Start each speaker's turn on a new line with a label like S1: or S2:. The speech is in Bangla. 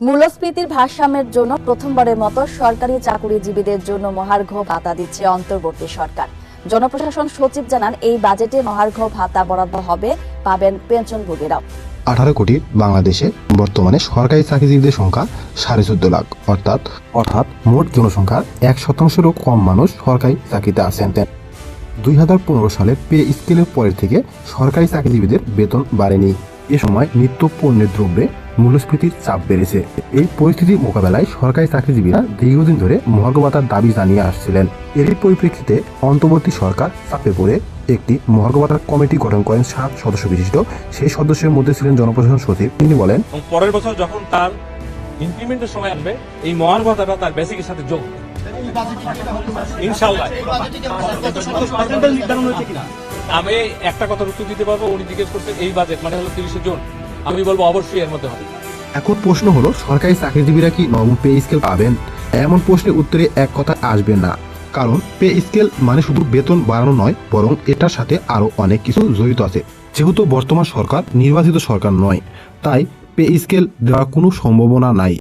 S1: মূল্যস্ফীতির ভারসাম্যের জন্য প্রথমবারের মতো সরকারি চাকুরিজীবীদের জন্য মহার্ঘ ভাতা দিচ্ছে অন্তর্বর্তী সরকার। জনপ্রশাসন সচিব জানান, এই বাজেটে মহার্ঘ ভাতা বরাদ্দ হবে, পাবেন পেনশনভোগীরাও।
S2: আঠারো কোটি বাংলাদেশে বর্তমানে সরকারি চাকরিজীবীদের সংখ্যা সাড়ে চোদ্দ লাখ, অর্থাৎ অর্থাৎ মোট জনসংখ্যার এক শতাংশেরও কম মানুষ সরকারি চাকরিতে আছেন। দুই হাজার পনেরো সালের পে স্কেলের পরের থেকে সরকারি চাকরিজীবীদের বেতন বাড়েনি। এ সময় নিত্য পণ্যের দ্রব্যে মূল্যস্ফীতির চাপ বেড়েছে। এই পরিস্থিতি মোকাবেলায় সরকারি চাকরিজীবীরা দীর্ঘদিন ধরে মহার্ঘ ভাতার দাবি জানিয়ে আসছিলেন। এরই পরিপ্রেক্ষিতে অন্তর্বর্তী সরকার চাপে পড়ে একটি মহার্ঘ ভাতার কমিটি গঠন করেন সাত সদস্য বিশিষ্ট। সেই সদস্যের মধ্যে ছিলেন জনপ্রশাসন সচিব। তিনি বলেন
S3: পরের বছর যখন তার ইনক্রিমেন্টের সময় আসবে, এই মহান ভাতাটা তার বেসিকের সাথে যোগ আমি একটা কথার উত্তর দিতে পারব, উনি জিজ্ঞেস করছে, এই বাজেট মানে হলো তিরিশে জুন। আমি বলব অবশ্যই এর মধ্যে হবে।
S2: এখন প্রশ্ন হলো, সরকারি চাকরিজীবীরা কি নবম পে স্কেল পাবেন? এমন প্রশ্নের উত্তরে এক কথা আসবে না। কারণ, পে স্কেল মানে শুধু বেতন বাড়ানো নয়, বরং এটার সাথে আরও অনেক কিছু জড়িত আছে। যেহেতু বর্তমান সরকার নির্বাচিত সরকার নয়, তাই পে স্কেল দেওয়ার কোনো সম্ভাবনা নাই।